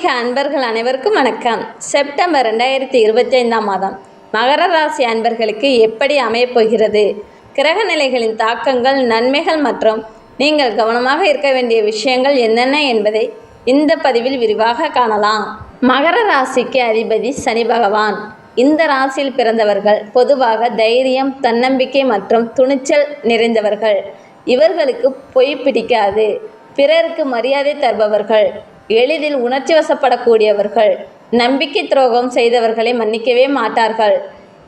அன்பர்கள் அனைவருக்கும் வணக்கம். செப்டம்பர் ரெண்டாயிரத்தி இருபத்தி ஐந்தாம் மாதம் மகர ராசி அன்பர்களுக்கு எப்படி அமையப்போகிறது கிரக நிலைகளின் தாக்கங்கள் நன்மைகள் மற்றும் நீங்கள் கவனமாக இருக்க வேண்டிய விஷயங்கள் என்னென்ன என்பதை இந்த பதிவில் விரிவாக காணலாம். மகர ராசிக்கு அதிபதி சனி பகவான். இந்த ராசியில் பிறந்தவர்கள் பொதுவாக தைரியம் தன்னம்பிக்கை மற்றும் துணிச்சல் நிறைந்தவர்கள். இவர்களுக்கு பொய் பிடிக்காது. பிறருக்கு மரியாதை தருபவர்கள். எளிதில் உணர்ச்சி வசப்படக்கூடியவர்கள் நம்பிக்கை துரோகம் செய்தவர்களை மன்னிக்கவே மாட்டார்கள்.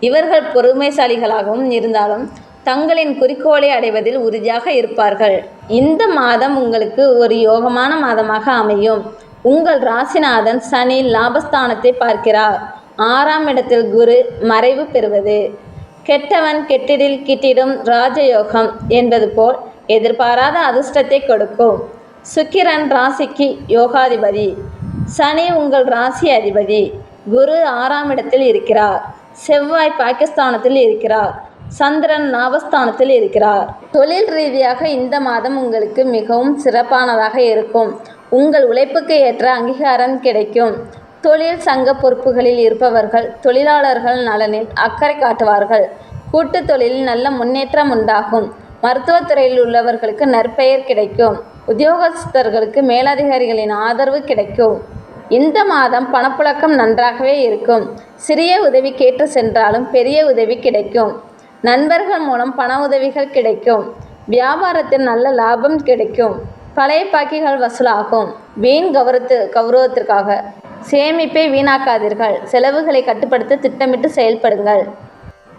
இவர்கள் பொறுமைசாலிகளாகவும் இருந்தாலும் தங்களின் குறிக்கோளை அடைவதில் உறுதியாக இருப்பார்கள். இந்த மாதம் உங்களுக்கு ஒரு யோகமான மாதமாக அமையும். உங்கள் ராசிநாதன் சனி லாபஸ்தானத்தை பார்க்கிறார். ஆறாம் இடத்தில் குரு மறைவு பெறுவது. கெட்டவன் கெட்டிடில் கிட்டிடும் ராஜயோகம் என்பது போல் எதிர்பாராத அதிர்ஷ்டத்தை கொடுக்கும். சுக்கிரன் ராசிக்கு யோகாதிபதி. சனி உங்கள் ராசி அதிபதி. குரு ஆறாம் இடத்தில் இருக்கிறார். செவ்வாய் பாகிஸ்தானத்தில் இருக்கிறார். சந்திரன் லாபஸ்தானத்தில் இருக்கிறார். தொழில் ரீதியாக இந்த மாதம் உங்களுக்கு மிகவும் சிறப்பானதாக இருக்கும். உங்கள் உழைப்புக்கு ஏற்ற அங்கீகாரம் கிடைக்கும். தொழில் சங்க பொறுப்புகளில் இருப்பவர்கள் தொழிலாளர்கள் நலனில் அக்கறை காட்டுவார்கள். கூட்டு தொழிலில் நல்ல முன்னேற்றம் உண்டாகும். மருத்துவத்துறையில் உள்ளவர்களுக்கு நற்பெயர் கிடைக்கும். உத்தியோகஸ்தர்களுக்கு மேலதிகாரிகளின் ஆதரவு கிடைக்கும். இந்த மாதம் பணப்புழக்கம் நன்றாகவே இருக்கும். சிறிய உதவி கேட்டு சென்றாலும் பெரிய உதவி கிடைக்கும். நண்பர்கள் மூலம் பண உதவிகள் கிடைக்கும். வியாபாரத்தில் நல்ல லாபம் கிடைக்கும். பழைய பாக்கிகள் வசூலாகும். வீண் கௌரவத்து கௌரவத்திற்காக சேமிப்பை வீணாக்காதீர்கள். செலவுகளை கட்டுப்படுத்த திட்டமிட்டு செயல்படுங்கள்.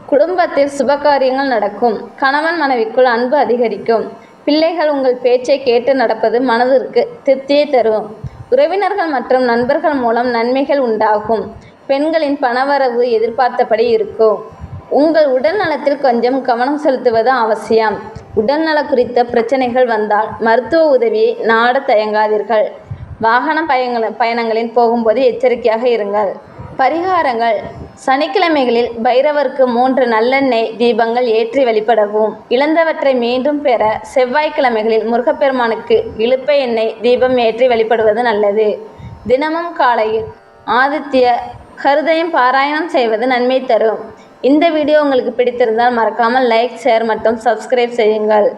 குடும்பத்தில் சுபகாரியங்கள் நடக்கும். கணவன் மனைவிக்குள் அன்பு அதிகரிக்கும். பிள்ளைகள் உங்கள் பேச்சை கேட்டு நடப்பது மனதிற்கு திருப்தியை தரும். உறவினர்கள் மற்றும் நண்பர்கள் மூலம் நன்மைகள் உண்டாகும். பெண்களின் பணவரவு எதிர்பார்த்தபடி இருக்கும். உங்கள் உடல் நலத்தில் கொஞ்சம் கவனம் செலுத்துவது அவசியம். உடல்நல குறித்த பிரச்சனைகள் வந்தால் மருத்துவ உதவியை நாட தயங்காதீர்கள். வாகன பயங்கள பயணங்களில் போகும்போது எச்சரிக்கையாக இருங்கள். பரிகாரங்கள் சனிக்கிழமைகளில் பைரவருக்கு மூன்று நல்லெண்ணெய் தீபங்கள் ஏற்றி வழிபடவும் இழந்தவற்றை மீண்டும் பெற செவ்வாய்க்கிழமைகளில் முருகப்பெருமானுக்கு இழுப்பை எண்ணெய் தீபம் ஏற்றி வழிபடுவது நல்லது. தினமும் காலையில் ஆதித்ய ஹருதயம் பாராயணம் செய்வது நன்மை தரும். இந்த வீடியோ உங்களுக்கு பிடித்திருந்தால் மறக்காமல் லைக் ஷேர் மற்றும் சப்ஸ்கிரைப் செய்யுங்கள்.